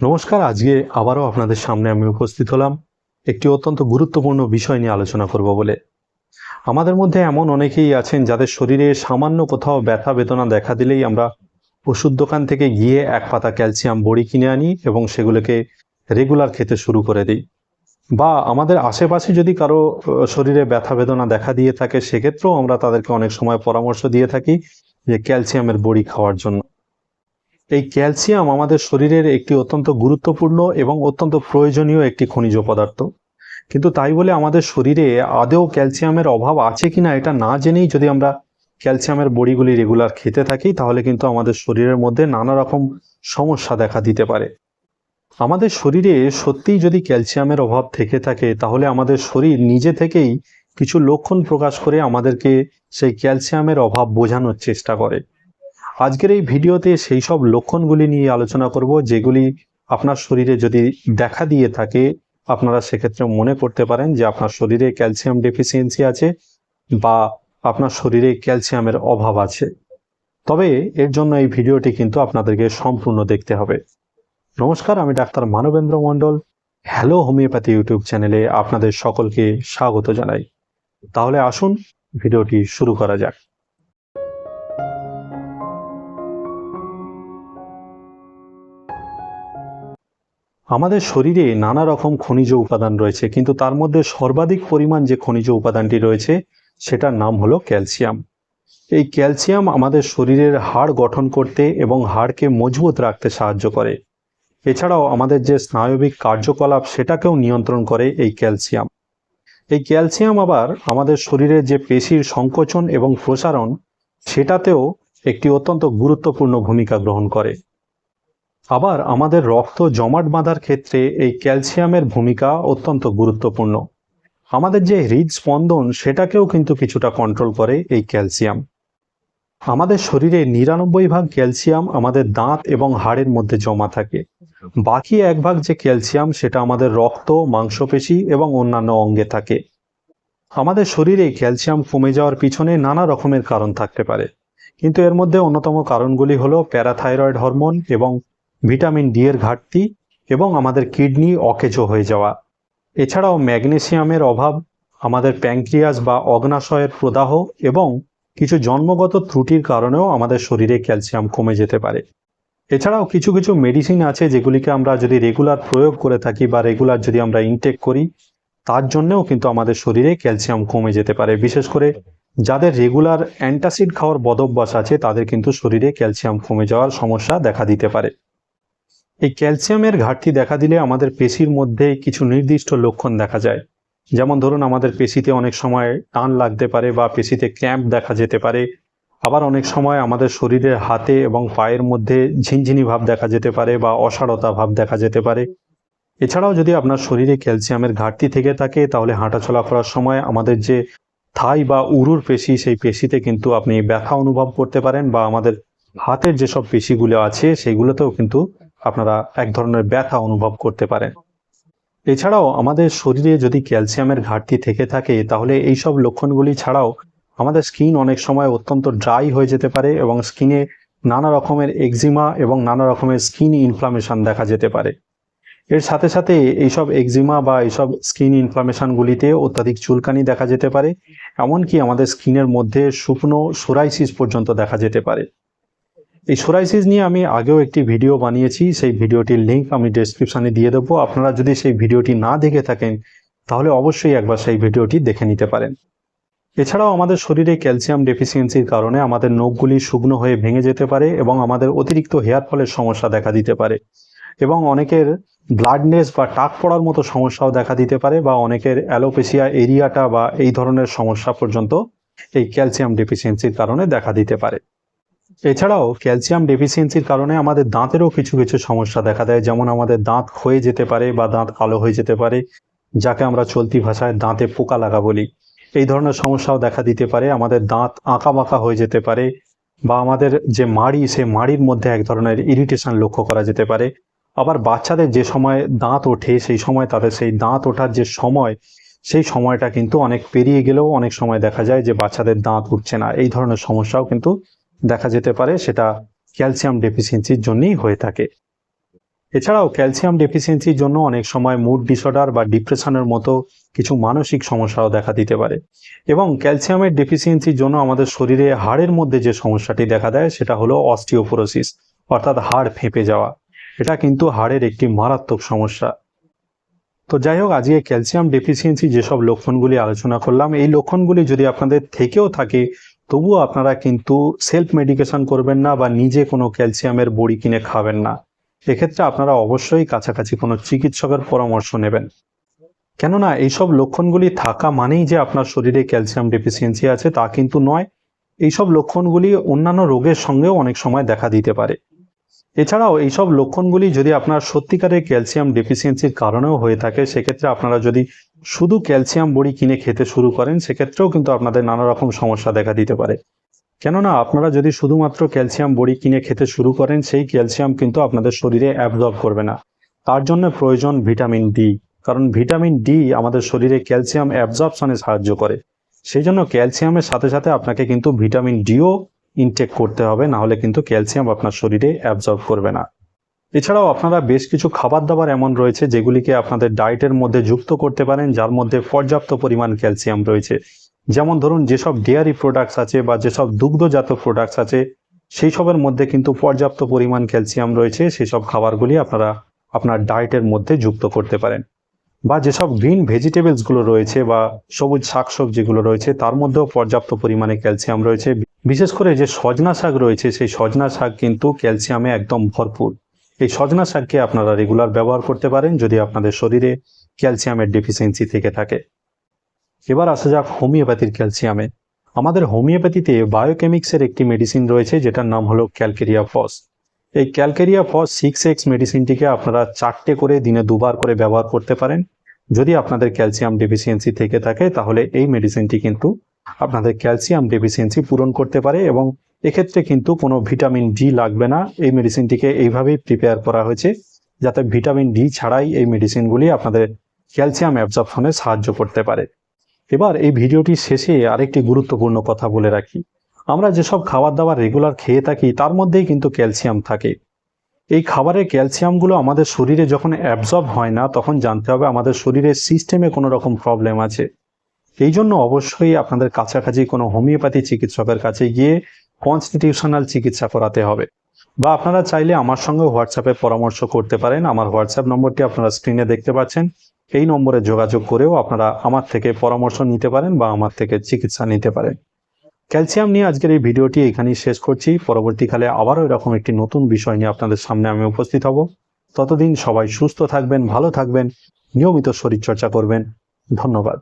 নমস্কার, আজকে আবারও আপনাদের সামনে আমি উপস্থিত হলাম একটি অত্যন্ত গুরুত্বপূর্ণ বিষয় নিয়ে আলোচনা করব বলে। আমাদের মধ্যে এমন অনেকেই আছেন যাদের শরীরে সামান্য কোথাও ব্যথা, বেদনা দেখা দিলেই আমরা ওষুধ দোকান থেকে গিয়ে এক পাতা ক্যালসিয়াম বড়ি কিনে আনি এবং সেগুলোকে রেগুলার খেতে শুরু করে দিই। বা আমাদের আশেপাশে যদি কারও শরীরে ব্যথা, বেদনা দেখা দিয়ে থাকে, সেক্ষেত্রেও আমরা তাদেরকে অনেক সময় পরামর্শ দিয়ে থাকি যে ক্যালসিয়ামের বড়ি খাওয়ার জন্য। এই ক্যালসিয়াম আমাদের শরীরের একটি অত্যন্ত গুরুত্বপূর্ণ এবং অত্যন্ত প্রয়োজনীয় একটি খনিজ পদার্থ। কিন্তু তাই বলে আমাদের শরীরে আদৌ ক্যালসিয়ামের অভাব আছে কিনা এটা না জেনেই যদি আমরা ক্যালসিয়ামের বড়িগুলি রেগুলার খেতে থাকি, তাহলে কিন্তু আমাদের শরীরের মধ্যে নানা রকম সমস্যা দেখা দিতে পারে। আমাদের শরীরে সত্যিই যদি ক্যালসিয়ামের অভাব থেকে থাকে, তাহলে আমাদের শরীর নিজে থেকেই কিছু লক্ষণ প্রকাশ করে আমাদেরকে সেই ক্যালসিয়ামের অভাব বোঝানোর চেষ্টা করে। আজকের এই ভিডিওতে সেই সব লক্ষণগুলি নিয়ে আলোচনা করব, যেগুলি আপনার শরীরে যদি দেখা দিয়ে থাকে, আপনারা সেক্ষেত্রে মনে করতে পারেন যে আপনার শরীরে ক্যালসিয়াম ডেফিসিয়েন্সি আছে বা আপনার শরীরে ক্যালসিয়ামের অভাব আছে। তবে এর জন্য এই ভিডিওটি কিন্তু আপনাদেরকে সম্পূর্ণ দেখতে হবে। নমস্কার, আমি doctor Manabendra Mondal, hello homeopathy YouTube চ্যানেলে আপনাদের সকলকে স্বাগত জানাই। তাহলে আসুন, ভিডিওটি শুরু করা যাক। আমাদের শরীরে নানা রকম খনিজ উপাদান রয়েছে, কিন্তু তার মধ্যে সর্বাধিক পরিমাণ যে খনিজ উপাদানটি রয়েছে, সেটার নাম হলো ক্যালসিয়াম। এই ক্যালসিয়াম আমাদের শরীরের হাড় গঠন করতে এবং হাড়কে মজবুত রাখতে সাহায্য করে। এছাড়াও আমাদের যে স্নায়বিক কার্যকলাপ, সেটাকেও নিয়ন্ত্রণ করে এই ক্যালসিয়াম। এই ক্যালসিয়াম আবার আমাদের শরীরের যে পেশির সংকোচন এবং প্রসারণ, সেটাতেও একটি অত্যন্ত গুরুত্বপূর্ণ ভূমিকা গ্রহণ করে। আবার আমাদের রক্ত জমাট বাঁধার ক্ষেত্রে এই ক্যালসিয়ামের ভূমিকা অত্যন্ত গুরুত্বপূর্ণ। আমাদের যে হৃদস্পন্দন, সেটাকেও কিন্তু কিছুটা কন্ট্রোল করে এই ক্যালসিয়াম। আমাদের শরীরে নিরানব্বই ভাগ ক্যালসিয়াম আমাদের দাঁত এবং হাড়ের মধ্যে জমা থাকে। বাকি এক ভাগ যে ক্যালসিয়াম, সেটা আমাদের রক্ত, মাংসপেশি এবং অন্যান্য অঙ্গে থাকে। আমাদের শরীরে ক্যালসিয়াম কমে যাওয়ার পিছনে নানা রকমের কারণ থাকতে পারে। কিন্তু এর মধ্যে অন্যতম কারণগুলি হলো প্যারাথাইরয়েড হরমোন এবং ভিটামিন ডি এর ঘাটতি এবং আমাদের কিডনি অকেজো হয়ে যাওয়া। এছাড়াও ম্যাগনেসিয়ামের অভাব, আমাদের প্যাঙ্ক্রিয়াস বা অগ্নাশয়ের প্রদাহ এবং কিছু জন্মগত ত্রুটির কারণেও আমাদের শরীরে ক্যালসিয়াম কমে যেতে পারে। এছাড়াও কিছু কিছু মেডিসিন আছে যেগুলিকে আমরা যদি রেগুলার প্রয়োগ করে থাকি বা রেগুলার যদি আমরা ইনটেক করি, তার জন্যেও কিন্তু আমাদের শরীরে ক্যালসিয়াম কমে যেতে পারে। বিশেষ করে যাদের রেগুলার অ্যান্টাসিড খাওয়ার বদভ্যাস আছে, তাদের কিন্তু শরীরে ক্যালসিয়াম কমে যাওয়ার সমস্যা দেখা দিতে পারে। এই ক্যালসিয়ামের ঘাটতি দেখা দিলে আমাদের পেশির মধ্যে কিছু নির্দিষ্ট লক্ষণ দেখা যায়। যেমন ধরুন, আমাদের পেশিতে অনেক সময় টান লাগতে পারে বা পেশিতে ক্র্যাম্প দেখা যেতে পারে। আবার অনেক সময় আমাদের শরীরের হাতে এবং পায়ের মধ্যে ঝিনঝিনি ভাব দেখা যেতে পারে বা অসাড়তা ভাব দেখা যেতে পারে। এছাড়াও যদি আপনার শরীরে ক্যালসিয়ামের ঘাটতি থেকে থাকে, তাহলে হাঁটাচলা করার সময় আমাদের যে থাই বা উরুর পেশি, সেই পেশিতে কিন্তু আপনি ব্যথা অনুভব করতে পারেন বা আমাদের হাতের যেসব পেশিগুলো আছে, সেগুলোতেও কিন্তু আপনারা এক ধরনের ব্যথা অনুভব করতে পারেন। এছাড়াও আমাদের শরীরে যদি ক্যালসিয়ামের ঘাটতি থেকে থাকে, তাহলে এই সব লক্ষণগুলি ছাড়াও আমাদের স্কিন অনেক সময় অত্যন্ত ড্রাই হয়ে যেতে পারে এবং স্কিনে নানা রকমের এক্সিমা এবং নানা রকমের স্কিন ইনফ্লামেশন দেখা যেতে পারে। এর সাথে সাথে এইসব এক্সিমা বা এইসব স্কিন ইনফ্লামেশনগুলিতে অত্যাধিক চুলকানি দেখা যেতে পারে, এমনকি আমাদের স্কিনের মধ্যে শুকনো সোরাইসিস পর্যন্ত দেখা যেতে পারে। এই সোরাইসিস নিয়ে আমি আগেও একটি ভিডিও বানিয়েছি। সেই ভিডিওটির লিঙ্ক আমি ডেসক্রিপশনে দিয়ে দেবো। আপনারা যদি সেই ভিডিওটি না দেখে থাকেন, তাহলে অবশ্যই একবার সেই ভিডিওটি দেখে নিতে পারেন। এছাড়াও আমাদের শরীরে ক্যালসিয়াম ডেফিসিয়েন্সির কারণে আমাদের নখগুলি শুকনো হয়ে ভেঙে যেতে পারে এবং আমাদের অতিরিক্ত হেয়ার ফলের সমস্যা দেখা দিতে পারে এবং অনেকের ব্লাডনেস বা টাক পড়ার মতো সমস্যাও দেখা দিতে পারে বা অনেকের অ্যালোপেসিয়া এরিয়াটা বা এই ধরনের সমস্যা পর্যন্ত এই ক্যালসিয়াম ডেফিসিয়েন্সির কারণে দেখা দিতে পারে। এছাড়াও ক্যালসিয়াম ডেফিসিয়েন্সির কারণে আমাদের দাঁতেরও কিছু কিছু সমস্যা দেখা দেয়। যেমন আমাদের দাঁত ক্ষয়ে যেতে পারে বা দাঁত কালো হয়ে যেতে পারে, যাকে আমরা চলতি ভাষায় দাঁতে পোকা লাগা বলি। এই ধরনের সমস্যাও দেখা দিতে পারে। আমাদের দাঁত আঁকা বাঁকা হয়ে যেতে পারে বা আমাদের যে মাড়ি সে মাড়ির মধ্যে এক ধরনের ইরিটেশন লক্ষ্য করা যেতে পারে। আবার বাচ্চাদের যে সময় দাঁত ওঠে, সেই সময় তাদের সেই দাঁত ওঠার যে সময়, সেই সময়টা কিন্তু অনেক পেরিয়ে গেলেও অনেক সময় দেখা যায় যে বাচ্চাদের দাঁত উঠছে না। এই ধরনের সমস্যাও কিন্তু দেখা যেতে পারে, সেটা ক্যালসিয়াম ডেফিসিয়েন্সির জন্যই হয়ে থাকে। এছাড়াও ক্যালসিয়াম ডেফিসিয়েন্সির জন্য অনেক সময় মুড ডিসঅর্ডার বা ডিপ্রেশনের মতো কিছু মানসিক সমস্যাও দেখা দিতে পারে। এবং ক্যালসিয়ামের ডেফিসিয়েন্সির জন্য আমাদের শরীরে হাড়ের মধ্যে যে সমস্যাটি দেখা দেয়, সেটা হলো অস্টিওপোরোসিস, অর্থাৎ হাড় ফেঁপে যাওয়া। এটা কিন্তু হাড়ের একটি মারাত্মক সমস্যা। তো যাই হোক, আজকে ক্যালসিয়াম ডেফিসিয়েন্সি যেসব লক্ষণগুলি আলোচনা করলাম, এই লক্ষণগুলি যদি আপনাদের থেকেও থাকে, তবুও আপনারা কিন্তু সেলফ মেডিকেশন করবেন না বা নিজে কোনো ক্যালসিয়ামের বড়ি কিনে খাবেন না। এক্ষেত্রে আপনারা অবশ্যই কাছাকাছি কোনো চিকিৎসকের পরামর্শ নেবেন। কেননা, এইসব লক্ষণগুলি থাকা মানেই যে আপনার শরীরে ক্যালসিয়াম ডেফিসিয়েন্সি আছে তা কিন্তু নয়। এইসব লক্ষণগুলি অন্যান্য রোগের সঙ্গেও অনেক সময় দেখা দিতে পারে। এছাড়াও এইসব লক্ষণগুলি যদি আপনার সত্যিকারের ক্যালসিয়াম ডেফিসিয়েন্সির কারণেও হয়ে থাকে, সেক্ষেত্রে আপনারা যদি শুধু ক্যালসিয়াম বড়ি কিনে খেতে শুরু করেন, সেক্ষেত্রেও কিন্তু আপনাদের নানা রকম সমস্যা দেখা দিতে পারে। কেননা আপনারা যদি শুধুমাত্র ক্যালসিয়াম বড়ি কিনে খেতে শুরু করেন, সেই ক্যালসিয়াম কিন্তু আপনাদের শরীরে অ্যাবজর্ব করবে না। তার জন্য প্রয়োজন ভিটামিন ডি কারণ ভিটামিন ডি আমাদের শরীরে ক্যালসিয়াম অ্যাবজর্পশনে সাহায্য করে। সেই জন্য ক্যালসিয়ামের সাথে সাথে আপনাকে কিন্তু ভিটামিন ডিও ইনটেক করতে হবে না হলে কিন্তু ক্যালসিয়াম আপনার শরীরে অ্যাবজর্ব করবে না। এছাড়াও আপনারা বেশ কিছু খাবার দাবার এমন রয়েছে, যেগুলিকে আপনাদের ডায়েটের মধ্যে যুক্ত করতে পারেন, যার মধ্যে পর্যাপ্ত পরিমাণ ক্যালসিয়াম রয়েছে। যেমন ধরুন, যেসব ডেয়ারি প্রোডাক্টস আছে বা যেসব দুগ্ধজাত প্রোডাক্টস আছে সেই সবের মধ্যে কিন্তু পর্যাপ্ত পরিমাণ ক্যালসিয়াম রয়েছে সেই সব খাবারগুলি আপনারা আপনার ডায়েটের মধ্যে যুক্ত করতে পারেন। বা যেসব গ্রিন ভেজিটেবলসগুলো রয়েছে বা সবুজ শাকসবজিগুলো রয়েছে, তার মধ্যেও পর্যাপ্ত পরিমাণে ক্যালসিয়াম রয়েছে। বিশেষ করে যে সজনা শাক রয়েছে, সেই সজনা শাক কিন্তু ক্যালসিয়ামে একদম ভরপুর। এই সজনা শাককে আপনারা রেগুলার ব্যবহার করতে পারেন যদি আপনাদের শরীরে ক্যালসিয়ামের ডেফিসিয়েন্সি থেকে থাকে। এবার আসা যাক হোমিওপ্যাথির ক্যালসিয়ামে। আমাদের হোমিওপ্যাথিতে বায়োকেমিক্সের একটি মেডিসিন রয়েছে, যেটার নাম হলো ক্যালকেরিয়া ফস। এই ক্যালকেরিয়া ফস সিক্স এক্স মেডিসিনটিকে আপনারা চারটে করে দিনে দুবার করে ব্যবহার করতে পারেন। যদি আপনাদের ক্যালসিয়াম ডেফিসিয়েন্সি থেকে থাকে, তাহলে এই মেডিসিনটি কিন্তু আপনাদের ক্যালসিয়াম ডেফিসিয়েন্সি পূরণ করতে পারে এবং এক্ষেত্রে কিন্তু কোনো ভিটামিন ডি লাগবে না। এই মেডিসিনটিকে এইভাবেই প্রিপেয়ার করা হয়েছে যাতে ভিটামিন ডি ছাড়াই এই মেডিসিনগুলি আপনাদের ক্যালসিয়াম অ্যাবজর্পশনে সাহায্য করতে পারে। এবার এই ভিডিওটির শেষে আরেকটি গুরুত্বপূর্ণ কথা বলে রাখি। আমরা যেসব খাবার দাবার রেগুলার খেয়ে থাকি, তার মধ্যেই কিন্তু ক্যালসিয়াম থাকে। এই খাবারের ক্যালসিয়ামগুলো আমাদের শরীরে যখন অ্যাবজর্ব হয় না, তখন জানতে হবে আমাদের শরীরের সিস্টেমে কোনো রকম প্রবলেম আছে। এই জন্য অবশ্যই আপনাদের কাছাকাছি কোনো হোমিওপ্যাথি চিকিৎসকের কাছে গিয়ে কনস্টিটিউশনাল চিকিৎসা করাতে হবে। বা আপনারা চাইলে আমার সঙ্গে হোয়াটসঅ্যাপে পরামর্শ করতে পারেন। আমার হোয়াটসঅ্যাপ নম্বরটি আপনারা স্ক্রিনে দেখতে পাচ্ছেন। এই নম্বরে যোগাযোগ করেও আপনারা আমার থেকে পরামর্শ নিতে পারেন বা আমার থেকে চিকিৎসা নিতে পারেন। ক্যালসিয়াম নিয়ে আজকের এই ভিডিওটি এখানেই শেষ করছি। পরবর্তীকালে আবারও এরকম একটি নতুন বিষয় নিয়ে আপনাদের সামনে আমি উপস্থিত হব। ততদিন সবাই সুস্থ থাকবেন, ভালো থাকবেন, নিয়মিত শরীরচর্চা করবেন। ধন্যবাদ।